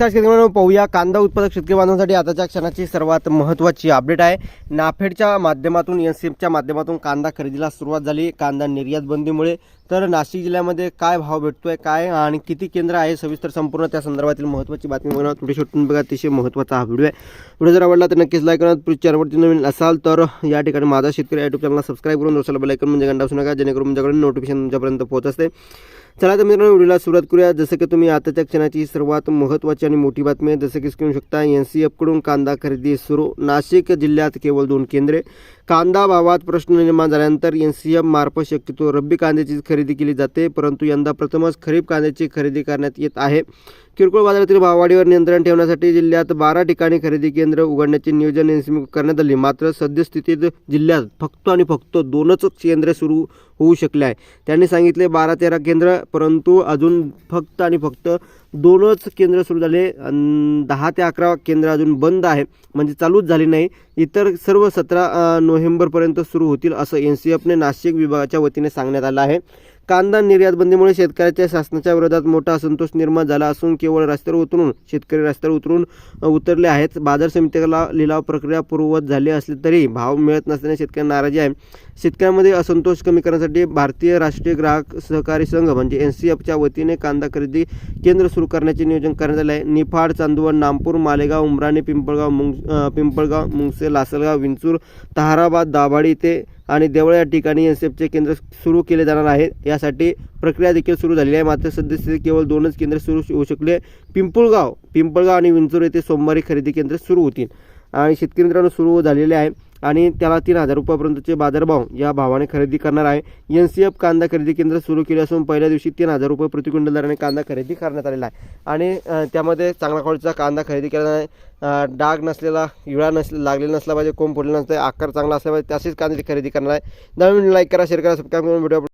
नमस्कार पाहूया कांदा उत्पादक शेतकरी बांधवांसाठी आताच्या क्षणाची सर्वात महत्त्वाची अपडेट आहे. नाफेडच्या माध्यमातून एन सी एफच्या माध्यमातून कांदा खरेदीला सुरुवात झाली. कांदा निर्यात बंदीमुळे. तर नाशिक जिल्ह्यामध्ये काय भाव भेटतोय काय आणि किती केंद्र आहे सविस्तर संपूर्ण त्या संदर्भातील महत्त्वाची बातमी बघा थोडी शेवटून बघा अतिशय महत्त्वाचा हा व्हिडिओ आहे. व्हिडिओ जर आवडला तर नक्कीच लाईक करा. पुढच्या चॅनलवरती नवीन असाल तर या ठिकाणी माझा शेतकरी युट्यूब चॅनलला सबस्क्राईब करून दुसऱ्या बेलायकन म्हणजे घंटा असू नका जेणेकरून तुमच्याकडे नोटिफिकेशन तुमच्यापर्यंत पोहोच असते. चला तर मित्रांनो व्हिडिओला सुरुवात करूया. जसं की तुम्ही आताच्या क्षणाची सर्वात महत्त्वाची आणि मोठी बातमी आहे जसं की स्क्रीन शकता. एन सी एफकडून कांदा खरेदी सुरू. नाशिक जिल्ह्यात केवळ दोन केंद्रे. कांदा भावात प्रश्न निर्माण झाल्यानंतर एन सी एम मार्फत शक्यतो रब्बी कांद्याची खरेदी केली जाते परंतु यंदा प्रथमच खरीप कांद्याची खरेदी करण्यात येत आहे. किरकोळ बाजारातील भाववाढीवर नियंत्रण ठेवण्यासाठी जिल्ह्यात बारा ठिकाणी खरेदी केंद्र उघडण्याचे नियोजन NCM करण्यात आले. मात्र सद्यस्थितीत जिल्ह्यात फक्त आणि फक्त दोनच केंद्र सुरू होऊ शकले आहे त्यांनी सांगितले बारा तेरा केंद्र परंतु अजून फक्त आणि फक्त दोनच केंद्र सुरू झाले. दहा ते अकरा केंद्र अजून बंद आहे म्हणजे चालूच झाली नाही. इतर सर्व सतरा नोव्हेंबरपर्यंत सुरू होतील असं एन सी एफने नाशिक विभागाच्या वतीने सांगण्यात आलं आहे. कांदा निर्यात बंदीमुळे शेतकऱ्याच्या शासनाच्या विरोधात मोठा असंतोष निर्माण झाला असून केवळ रस्त्यावर उतरून शेतकरी रस्त्यावर उतरून उतरले आहेत. बाजार समितीला लिलाव प्रक्रिया पूर्ववत झाली असली तरी भाव मिळत नसल्याने शेतकरी नाराजी आहे. शेतकऱ्यांमध्ये असंतोष कमी करण्यासाठी भारतीय राष्ट्रीय ग्राहक सहकारी संघ म्हणजे एन सी एफच्या वतीने कांदा खरेदी केंद्र सुरू करण्याचे नियोजन करण्यात आले आहे. निफाड चांदवड नामपूर मालेगाव उमराणे पिंपळगाव मुंग पिंपळगाव मुंगसे लासलगाव विंचूर ताहाराबाद दाभाडी इथे आणि देवळ या ठिकाणी एन सी एफचे केंद्र सुरू केले जाणार आहे यासाठी प्रक्रिया देखील सुरू झालेली आहे. मात्र सध्या केवळ दोनच केंद्र सुरू होऊ शकले. पिंपळगाव पिंपळगाव आणि विंचूर येथे सोमवारी खरेदी केंद्र सुरू होतील. आणि शेतकरी मित्रांनो सुरू झालेले आहे. आणि त्याला तीन हजार रुपयापर्यंतचे बाजारभाव या भावाने खरेदी करणार आहे. एन सी एफ कांदा खरेदी केंद्र सुरू केले असून पहिल्या दिवशी तीन हजार रुपये प्रति क्विंटल दराने कांदा खरेदी करण्यात आलेला आहे. आणि त्यामध्ये चांगला क्वालिटीचा कांदा खरेदी केला आहे डाग नसलेला हिळा नसले लागलेला नसला पाहिजे कोंब फुटलेला नसतं आकार चांगला असला पाहिजे तसेच कांद्याची खरेदी करणार आहे. नवीन लाईक करा शेअर करा सबस्क्राईब करून व्हिडिओ